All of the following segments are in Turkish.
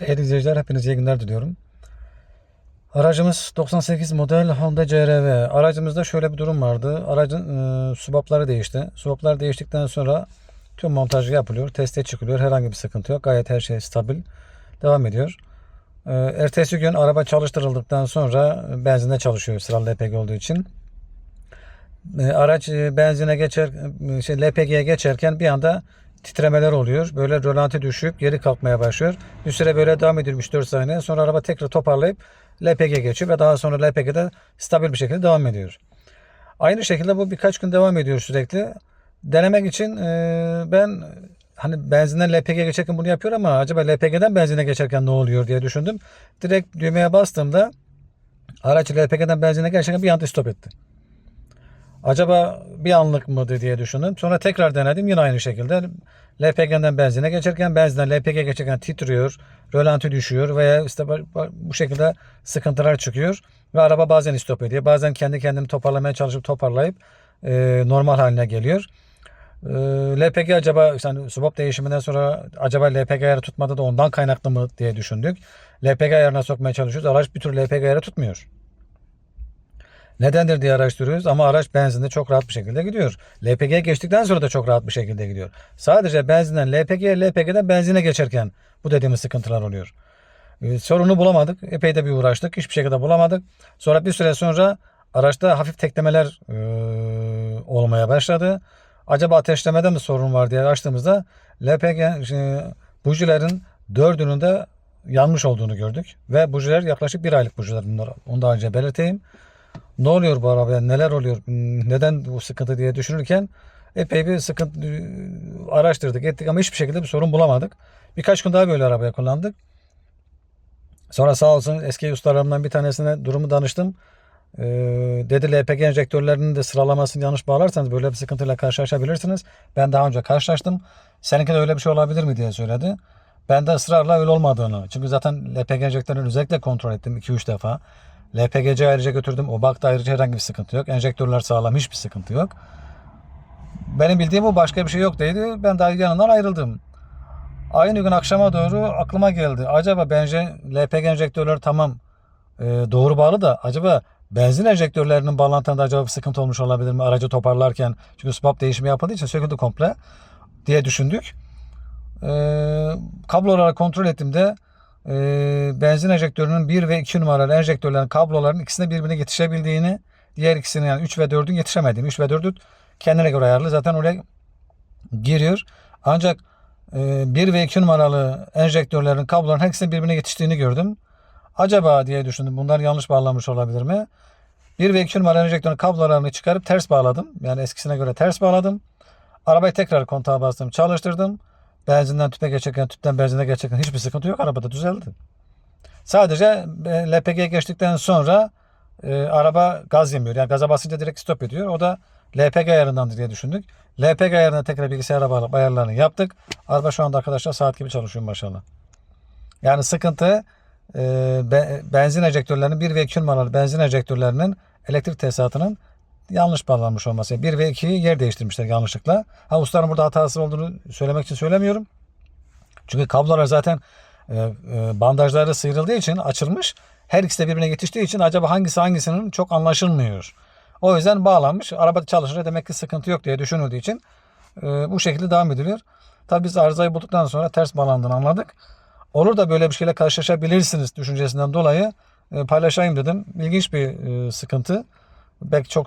Değerli izleyiciler hepinize iyi günler diliyorum. Aracımız 98 model Honda CR-V. Aracımızda şöyle bir durum vardı. Aracın e, subapları değişti. Subaplar değiştikten sonra tüm montajı yapılıyor. Teste çıkılıyor. Herhangi bir sıkıntı yok. Gayet her şey stabil. Devam ediyor. E, ertesi gün araba çalıştırıldıktan sonra benzinde çalışıyor sıralı LPG olduğu için. E, araç e, benzine geçer, e, şey, LPG'ye geçerken bir anda titremeler oluyor. Böyle rölanti düşüp geri kalkmaya başlıyor. Bir süre böyle devam ediyor 3-4 saniye. Sonra araba tekrar toparlayıp LPG geçiyor ve daha sonra LPG'de stabil bir şekilde devam ediyor. Aynı şekilde bu birkaç gün devam ediyor sürekli. Denemek için e, ben hani benzinden LPG geçerken bunu yapıyor ama acaba LPG'den benzine geçerken ne oluyor diye düşündüm. Direkt düğmeye bastığımda araç LPG'den benzine geçerken bir anda stop etti. Acaba bir anlık mıydı diye düşündüm. Sonra tekrar denedim yine aynı şekilde. LPG'den benzine geçerken benzinden LPG geçerken titriyor, rölanti düşüyor veya işte bu şekilde sıkıntılar çıkıyor. Ve araba bazen stop ediyor. Bazen kendi kendini toparlamaya çalışıp toparlayıp e, normal haline geliyor. E, LPG acaba yani subap değişiminden sonra acaba LPG ayarı tutmadı da ondan kaynaklı mı diye düşündük. LPG ayarına sokmaya çalışıyoruz. Araç bir türlü LPG ayarı tutmuyor. Nedendir diye araştırıyoruz ama araç benzinde çok rahat bir şekilde gidiyor. LPG'ye geçtikten sonra da çok rahat bir şekilde gidiyor. Sadece benzinden LPG'ye, LPG'den benzine geçerken bu dediğimiz sıkıntılar oluyor. Ee, sorunu bulamadık. Epey de bir uğraştık. Hiçbir şekilde bulamadık. Sonra bir süre sonra araçta hafif teklemeler e, olmaya başladı. Acaba ateşlemede mi sorun var diye açtığımızda LPG e, bujilerin dördünün de yanmış olduğunu gördük. Ve bujiler yaklaşık bir aylık bujiler bunlar. Onu daha önce belirteyim ne oluyor bu arabaya neler oluyor neden bu sıkıntı diye düşünürken epey bir sıkıntı araştırdık ettik ama hiçbir şekilde bir sorun bulamadık. Birkaç gün daha böyle arabaya kullandık. Sonra sağ olsun eski ustalarımdan bir tanesine durumu danıştım. Ee, dedi LPG enjektörlerinin de sıralamasını yanlış bağlarsanız böyle bir sıkıntıyla karşılaşabilirsiniz. Ben daha önce karşılaştım. Seninki de öyle bir şey olabilir mi diye söyledi. Ben de ısrarla öyle olmadığını. Çünkü zaten LPG enjektörlerini özellikle kontrol ettim 2-3 defa. LPGC ayrıca götürdüm. O bakta ayrıca herhangi bir sıkıntı yok. Enjektörler sağlam. Hiçbir sıkıntı yok. Benim bildiğim o başka bir şey yok dedi. Ben daha yanından ayrıldım. Aynı gün akşama doğru aklıma geldi. Acaba bence LPG enjektörleri tamam e, doğru bağlı da acaba benzin enjektörlerinin bağlantında acaba bir sıkıntı olmuş olabilir mi aracı toparlarken? Çünkü swap değişimi yapıldığı için söküldü komple diye düşündük. E, kabloları kontrol ettiğimde e, benzin enjektörünün 1 ve 2 numaralı enjektörlerin kabloların ikisine birbirine yetişebildiğini diğer ikisinin yani 3 ve 4'ün yetişemediğini 3 ve 4'ü kendine göre ayarlı zaten oraya giriyor. Ancak e, 1 ve 2 numaralı enjektörlerin kabloların her ikisinin birbirine yetiştiğini gördüm. Acaba diye düşündüm bunlar yanlış bağlanmış olabilir mi? 1 ve 2 numaralı enjektörün kablolarını çıkarıp ters bağladım. Yani eskisine göre ters bağladım. Arabayı tekrar kontağa bastım çalıştırdım. Benzinden tüpe geçerken, tüpten benzine geçerken hiçbir sıkıntı yok. Arabada düzeldi. Sadece e, LPG'ye geçtikten sonra e, araba gaz yemiyor. Yani gaza basınca direkt stop ediyor. O da LPG ayarındandır diye düşündük. LPG ayarına tekrar bilgisayara bağlı ayarlarını yaptık. Araba şu anda arkadaşlar saat gibi çalışıyor maşallah. Yani sıkıntı e, be, benzin enjektörlerinin 1 ve 2 numaralı benzin enjektörlerinin elektrik tesisatının yanlış bağlanmış olması. 1 ve 2'yi yer değiştirmişler yanlışlıkla. Ha ustaların burada hatası olduğunu söylemek için söylemiyorum. Çünkü kablolar zaten e, e, bandajları sıyrıldığı için açılmış. Her ikisi de birbirine yetiştiği için acaba hangisi hangisinin çok anlaşılmıyor. O yüzden bağlanmış. Araba çalışınca demek ki sıkıntı yok diye düşünüldüğü için e, bu şekilde devam ediliyor. Tabi biz arızayı bulduktan sonra ters bağlandığını anladık. Olur da böyle bir şeyle karşılaşabilirsiniz düşüncesinden dolayı e, paylaşayım dedim. İlginç bir e, sıkıntı. Belki çok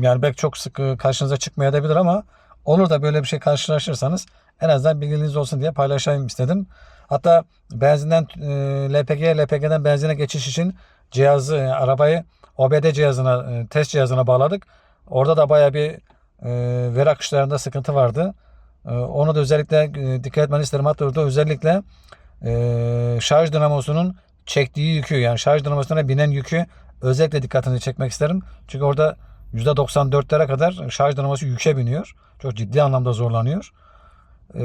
yani belki çok sık e, karşınıza çıkmayabilir ama olur da böyle bir şey karşılaşırsanız en azından bilginiz olsun diye paylaşayım istedim. Hatta benzinden e, LPG, LPG'den benzine geçiş için cihazı, yani arabayı OBD cihazına, e, test cihazına bağladık. Orada da baya bir veri akışlarında sıkıntı vardı. Onu da özellikle dikkat etmeni isterim. Hatta orada özellikle şarj dinamosunun çektiği yükü yani şarj dinamosuna binen yükü özellikle dikkatini çekmek isterim. Çünkü orada %94'lere kadar şarj dinamosu yüke biniyor. Çok ciddi anlamda zorlanıyor. Ee,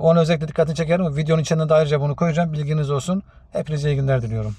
onu özellikle dikkatini çekerim. Videonun içinde de ayrıca bunu koyacağım. Bilginiz olsun. Hepinize iyi günler diliyorum.